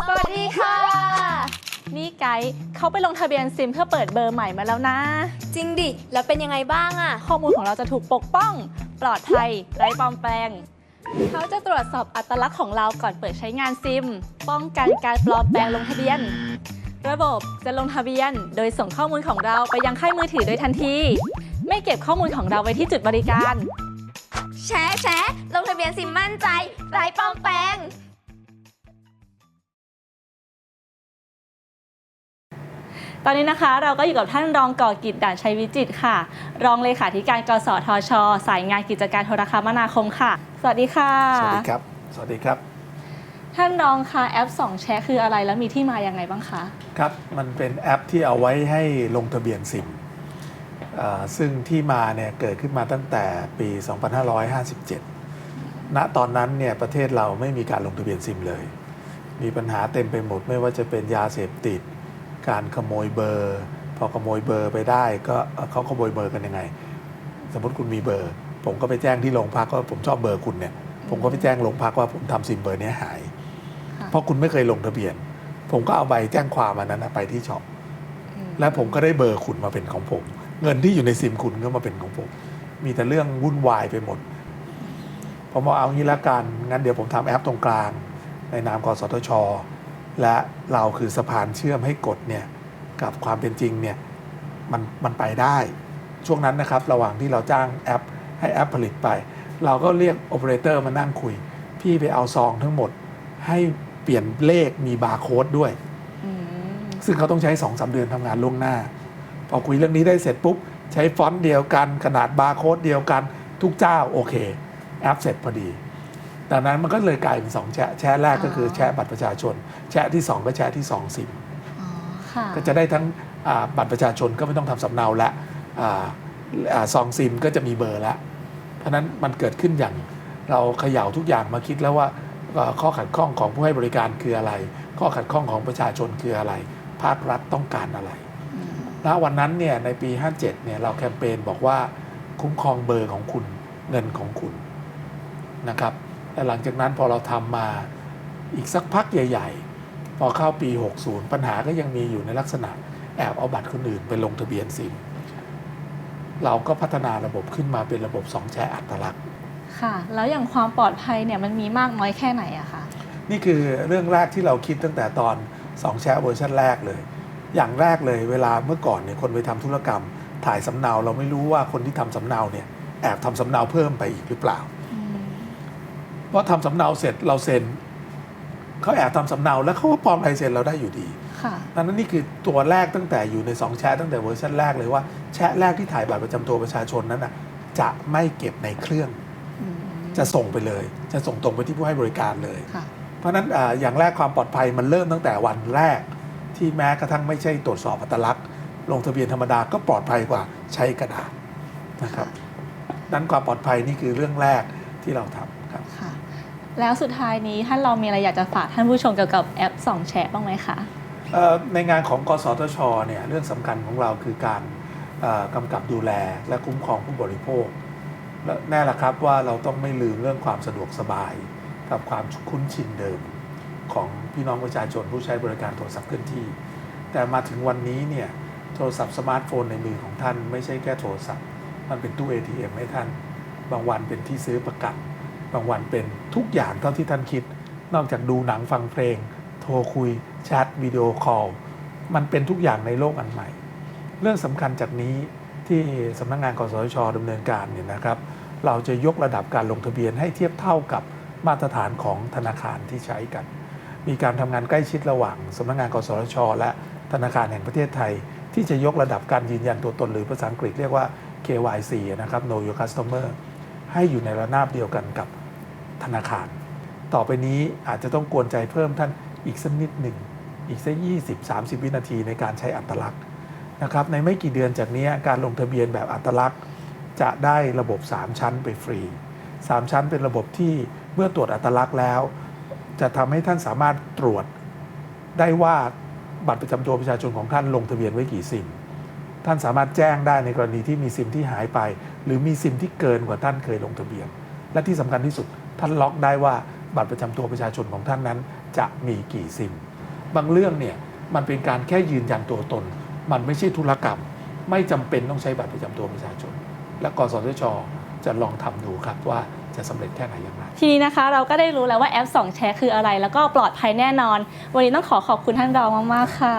สวัสดีค่ะ นี่ไกด์เขาไปลงทะเบียนซิมเพื่อเปิดเบอร์ใหม่มาแล้วนะ จริงดิ แล้วเป็นยังไงบ้างอะข้อมูลของเราจะถูกปกป้อง ปลอดภัยไร้ปลอมแปลง เขาจะตรวจสอบอัตลักษณ์ของเราก่อนเปิดใช้งานซิม ป้องกันการปลอมแปลงลงทะเบียน ระบบจะลงทะเบียน โดยส่งข้อมูลของเราไปยังค่ายมือถือโดยทันที ไม่เก็บข้อมูลของเราไว้ที่จุดบริการ แชร์แชร์ลงทะเบียนสิมมั่นใจไร้ปลอมแปลง ตอนนี้นะคะเราก็อยู่กับท่านรองก่อกิจด่านชัยวิจิตรค่ะ รองเลขาธิการกสทช สายงานกิจการโทรคมนาคมค่ะ สวัสดีค่ะ สวัสดีครับ สวัสดีครับ ท่านรองคะแอป2แชร์คืออะไรแล้วมีที่มายังไงบ้างคะครับ มันเป็นแอปที่เอาไว้ให้ลงทะเบียนซิมอ่าซึ่งที่มาเนี่ยเกิดขึ้นมาตั้งแต่ปี 2557 ณ ตอนนั้นเนี่ยประเทศเราไม่มีการลงทะเบียนซิมเลย มีปัญหาเต็มไปหมดไม่ว่าจะเป็นยาเสพติด การขโมยเบอร์ พอขโมยเบอร์ไปได้ก็เอ่อเขาขโมยเบอร์กันยังไง สมมติคุณมีเบอร์ ผมก็ไปแจ้งที่โรงพักว่าผมชอบเบอร์คุณเนี่ย ผมก็ไปแจ้งโรงพักว่าผมทำซิมเบอร์เนี้ยหายค่ะเพราะคุณไม่เคยลงทะเบียน ผมก็เอาใบแจ้งความอันนั้นนะไปที่ช็อปและผมก็ได้เบอร์คุณมาเป็นของผม เงินที่อยู่ในซิมคุณก็มาเป็นของผม มีแต่เรื่องวุ่นวายไปหมดผมบอกเอางี้ละกันงั้นเดี๋ยวผมทำแอปตรงกลาง ในนามกสทช และเราคือสะพานเชื่อมให้กฎเนี่ยกับความเป็นจริงเนี่ยมันมันไปได้ ช่วงนั้นนะครับระหว่างที่เราจ้างแอปให้แอปผลิตไป เราก็เรียกโอเปอเรเตอร์มานั่งคุย พี่ไปเอาซองทั้งหมดให้เปลี่ยนเลขมีบาร์โค้ดด้วยอืมซึ่งเขาต้องใช้2อสเดือนทำงานล่วงหน้า พอคุยเรื่องนี้ได้เสร็จปุ๊บ ใช้ฟอนต์เดียวกัน ขนาดบาร์โค้ดเดียวกัน ทุกเจ้าโอเค แอปเสร็จพอดี ดังนั้นมันก็เลยกลายเป็น2แชะแชะแรกก็คือแชะบัตรประชาชน แชะที่2ก็แชะที่2ซิมอ๋อค่ะก็จะได้ทั้งอ่าบัตรประชาชนก็ไม่ต้องทำสำเนาและอ่าอ่าซองซิมก็จะมีเบอร์แล้วเพราะฉะนั้นมันเกิดขึ้นอย่างเราเขย่าทุกอย่างมาคิดแล้วว่าเอ่อข้อขัดข้องของผู้ให้บริการคืออะไร ข้อขัดข้องของประชาชนคืออะไร ภาครัฐต้องการอะไรณวันนั้นเนี่ยในปี 57เนี่ยเราแคมเปญบอกว่าคุ้มครองเบอร์ของคุณเงินของคุณนะครับ แต่หลังจากนั้นพอเราทำมาอีกสักพักใหญ่ ๆ พอเข้าปี 60 ปัญหาก็ยังมีอยู่ในลักษณะแอบเอาบัตรคนอื่นไปลงทะเบียนซิม เราก็พัฒนาระบบขึ้นมาเป็นระบบสองแชร์อัตลักษณ์ค่ะ แล้วอย่างความปลอดภัยเนี่ยมันมีมากน้อยแค่ไหนอะคะนี่คือเรื่องแรกที่เราคิดตั้งแต่ตอน2แชร์เวอร์ชันแรกเลย อย่างแรกเลยเวลาเมื่อก่อนเนี่ยคนไปทำธุรกรรม ถ่ายสำเนาเราไม่รู้ว่าคนที่ทำสำเนาเนี่ยแอบทำสำเนาเพิ่มไปอีกหรือเปล่า เพราะทำสำเนาเสร็จเราเซ็นเขาแอบทำสำเนาแล้วเขาก็ปลอมลายเซ็นเราได้อยู่ดีค่ะดังนั้นนี่คือตัวแรกตั้งแต่อยู่ใน2แชทตั้งแต่เวอร์ชันแรกเลยว่าแชทแรกที่ถ่ายบัตรประจำตัวประชาชนนั้นนะจะไม่เก็บในเครื่องอืมจะส่งไปเลย จะส่งตรงไปที่ผู้ให้บริการเลยค่ะเพราะฉะนั้นอาอย่างแรกความปลอดภัยมันเริ่มตั้งแต่วันแรก ที่แม้กระทั่งไม่ใช่ตรวจสอบอัตลักษณ์ ลงทะเบียนธรรมดาก็ปลอดภัยกว่าใช้กระดาษนะครับนั้นความปลอดภัยนี่คือเรื่องแรกที่เราทำ ครับค่ะ แล้วสุดท้ายนี้ท่านเรามีอะไรอยากจะฝากท่านผู้ชมเกี่ยวกับแอป2แชร์บ้างไหมคะเอ่อในงานของกสทชเนี่ยเรื่องสำคัญของเราคือการเอ่อกำกับดูแลและคุ้มครองผู้บริโภคและแน่ละครับว่าเราต้องไม่ลืมเรื่องความสะดวกสบาย กับความคุ้นชินเดิม ของพี่น้องประชาชนผู้ใช้บริการโทรศัพท์เคลื่อนที่ แต่มาถึงวันนี้เนี่ยโทรศัพท์สมาร์ทโฟนในมือของท่าน ไม่ใช่แค่โทรศัพท์ มันเป็นตู้ ATM ให้ท่าน บางวันเป็นที่ซื้อประกัน บางวันเป็นทุกอย่างเท่าที่ท่านคิด นอกจากดูหนังฟังเพลง โทรคุยแชทวิดีโอคอลมันเป็นทุกอย่างในโลกอันใหม่ เรื่องสำคัญจากนี้ที่สำนักงานกสชดำเนินการเนี่ยนะครับ เราจะยกระดับการลงทะเบียนให้เทียบเท่ากับมาตรฐานของธนาคารที่ใช้กัน มีการทำงานใกล้ชิดระหว่างสำนักงานกสชและธนาคารแห่งประเทศไทย ที่จะยกระดับการยืนยันตัวตนหรือภาษาอังกฤษเรียกว่า KYC นะครับ Know Your Customer ให้อยู่ในระนาบเดียวกันกับ ธนาคาร ต่อไปนี้อาจจะต้องกวนใจเพิ่มท่านอีกสักนิดหนึ่ง อีกสัก20-30 วินาทีในการใช้อัตลักษณ์นะครับในไม่กี่เดือนจากนี้การลงทะเบียนแบบอัตลักษณ์ จะได้ระบบ 3 ชั้นไปฟรี 3 ชั้นเป็นระบบที่เมื่อตรวจอัตลักษณ์แล้ว จะทำให้ท่านสามารถตรวจได้ว่าบัตรประจำตัวประชาชนของท่านลงทะเบียนไว้กี่ซิม ท่านสามารถแจ้งได้ในกรณีที่มีซิมที่หายไป หรือมีซิมที่เกินกว่าท่านเคยลงทะเบียน และที่สำคัญที่สุด ท่านล็อกได้ว่าบัตรประจำตัวประชาชนของท่านนั้น จะมีกี่ซิม บางเรื่องเนี่ยมันเป็นการแค่ยืนยันตัวตน มันไม่ใช่ธุรกรรม ไม่จำเป็นต้องใช้บัตรประจำตัวประชาชน และกสทชจะลองทำดูครับว่าจะสำเร็จแค่ไหนอย่างไรทีนี้นะคะเราก็ได้รู้แล้วว่าแอป 2 แชร์คืออะไร แล้วก็ปลอดภัยแน่นอน วันนี้ต้องขอขอบคุณท่านรองมากๆค่ะ